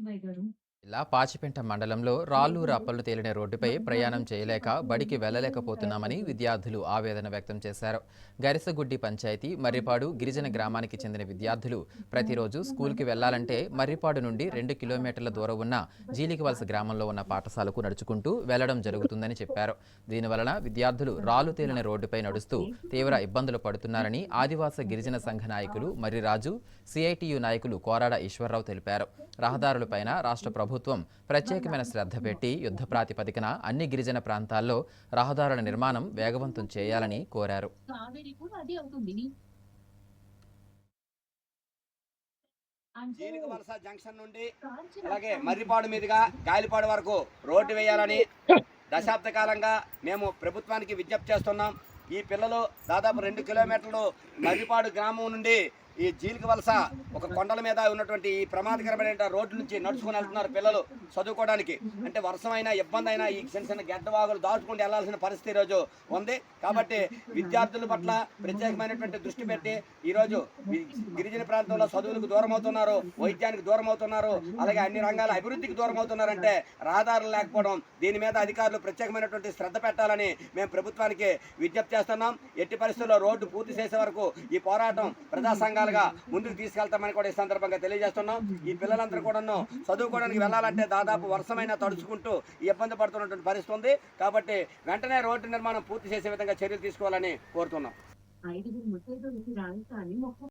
altında ediyorum. జిల్లా పాచిపెంట మండలంలో రాళ్ళు రప్పలు తేలిన రోడ్డుపై ప్రయాణం చేయలేక బడికి వెళ్ళలేకపోతున్నామని విద్యార్థులు ఆవేదన వ్యక్తం చేశారు. గరిసగుడ్డి పంచాయతీ మర్రిపాడు గిరిజన గ్రామానికి చెందిన విద్యార్థులు ప్రతిరోజు స్కూల్కి వెళ్ళాలంటే మర్రిపాడు నుండి రెండు కిలోమీటర్ల దూరం ఉన్న జీలికవలస గ్రామంలో ఉన్న పాఠశాలకు నడుచుకుంటూ వెళ్ళడం జరుగుతుందని చెప్పారు. దీనివలన విద్యార్థులు రాళ్ళు తేలిన రోడ్డుపై నడుస్తూ తీవ్ర ఇబ్బందులు పడుతున్నారని ఆదివాస గిరిజన సంఘ నాయకులు మర్రిరాజు సిఐటియు నాయకులు కోరాడ ఈశ్వరరావు తెలిపారు. రహదారులపైన రాష్ట్ర ప్రభుత్వం ప్రత్యేకమైన శ్రద్ధ పెట్టి యుద్ధ ప్రాతిపదికన అన్ని గిరిజన ప్రాంతాల్లో రహదారుల నిర్మాణం వేగవంతం చేయాలని కోరారు. వలస జంక్షన్ నుండి అలాగే మర్రిపాడు మీదుగా గాలిపాడు వరకు రోడ్డు వేయాలని దశాబ్ద కాలంగా మేము ప్రభుత్వానికి విజ్ఞప్తి చేస్తున్నాం. ఈ పిల్లలు దాదాపు రెండు కిలోమీటర్లు మర్రిపాడు గ్రామం నుండి ఈ జీలిక వలస ఒక కొండల మీద ఉన్నటువంటి ఈ ప్రమాదకరమైన రోడ్డు నుంచి నడుచుకుని వెళ్తున్నారు పిల్లలు చదువుకోవడానికి. అంటే వర్షం అయినా ఇబ్బంది అయినా ఈ చిన్న చిన్న గడ్డవాగులు దాచుకుంటూ వెళ్ళాల్సిన పరిస్థితి ఈరోజు ఉంది. కాబట్టి విద్యార్థుల పట్ల ప్రత్యేకమైనటువంటి దృష్టి పెట్టి ఈరోజు గిరిజన ప్రాంతంలో చదువులకు దూరం అవుతున్నారు వైద్యానికి దూరం అవుతున్నారు అలాగే అన్ని రంగాల అభివృద్ధికి దూరం అవుతున్నారంటే రహదారులు లేకపోవడం దీని మీద అధికారులు ప్రత్యేకమైనటువంటి శ్రద్ధ పెట్టాలని మేము ప్రభుత్వానికి విజ్ఞప్తి చేస్తున్నాం. ఎట్టి పరిస్థితుల్లో రోడ్డు పూర్తి చేసే వరకు ఈ పోరాటం ప్రజా సంఘాలుగా ముందుకు తీసుకెళ్తామని కూడా ఈ సందర్భంగా తెలియజేస్తున్నాం. ఈ పిల్లలందరూ కూడాను చదువుకోవడానికి వెళ్ళాలంటే దాదాపు వర్షమైన తడుచుకుంటూ ఇబ్బంది పడుతున్నటువంటి పరిస్థితి ఉంది. కాబట్టి వెంటనే రోడ్డు నిర్మాణం పూర్తి చేసే విధంగా చర్యలు తీసుకోవాలని కోరుతున్నాం.